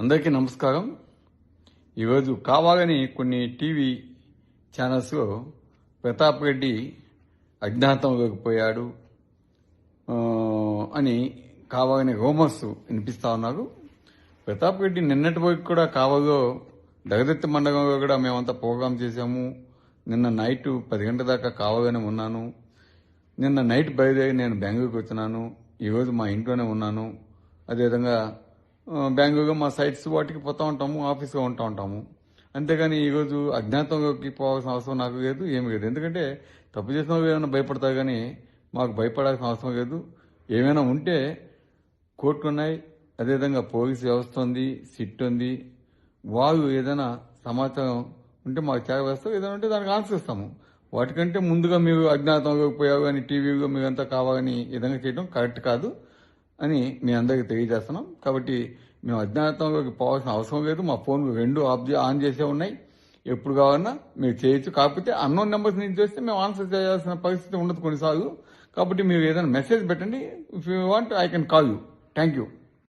అందరికీ నమస్కారం. ఈరోజు కావాలని కొన్ని టీవీ ఛానల్స్లో ప్రతాప్ రెడ్డి అజ్ఞాతంలోకి పోయాడు అని కావాలని రూమర్స్ వినిపిస్తా ఉన్నారు. ప్రతాప్ రెడ్డి నిన్నటి వరకు కూడా కావాలో దగదత్తి మండలంలో కూడా మేమంతా ప్రోగ్రాం చేశాము. నిన్న నైట్ పది గంటల దాకా కావాలని ఉన్నాను. నిన్న నైట్ బయలుదేరి నేను బెంగళూరుకి వచ్చినాను. ఈరోజు మా ఇంట్లోనే ఉన్నాను. అదేవిధంగా బ్యాంకుగా మా సైట్స్ వాటికి పోతా ఉంటాము ఆఫీస్గా ఉంటా ఉంటాము. అంతేగాని ఈరోజు అజ్ఞాతంలోకి పోవాల్సిన అవసరం నాకు లేదు ఏమి లేదు. ఎందుకంటే తప్పు చేసిన వాళ్ళు ఏమైనా భయపడతారు కానీ మాకు భయపడాల్సిన అవసరం లేదు. ఏమైనా ఉంటే కోర్టులు ఉన్నాయి అదేవిధంగా పోలీసు వ్యవస్థ ఉంది సిట్ ఉంది. వాళ్ళు ఏదైనా సమాచారం ఉంటే మాకు చేరవేస్తాం ఏదైనా ఉంటే దానికి ఆన్సర్ ఇస్తాము. వాటికంటే ముందుగా మీరు అజ్ఞాతంలోకి పోయావు కానీ టీవీలో మీరంతా కావాలని విధంగా చేయడం కరెక్ట్ కాదు. అని మీ అందరికి తెలియజేస్తున్నాం. కాబట్టి మేము అజ్ఞాతంలోకి పోవాల్సిన అవసరం లేదు. మా ఫోన్ రెండు ఆఫ్ ఆన్ చేసే ఉన్నాయి. ఎప్పుడు కావాలన్నా మీరు చేయొచ్చు. కాకపోతే అన్నోన్ నెంబర్స్ నుంచి చేస్తే మేము ఆన్సర్ చేయాల్సిన పరిస్థితి ఉండదు కొన్నిసార్లు. కాబట్టి మీరు ఏదైనా మెసేజ్ పెట్టండి. If you want I can call you thank you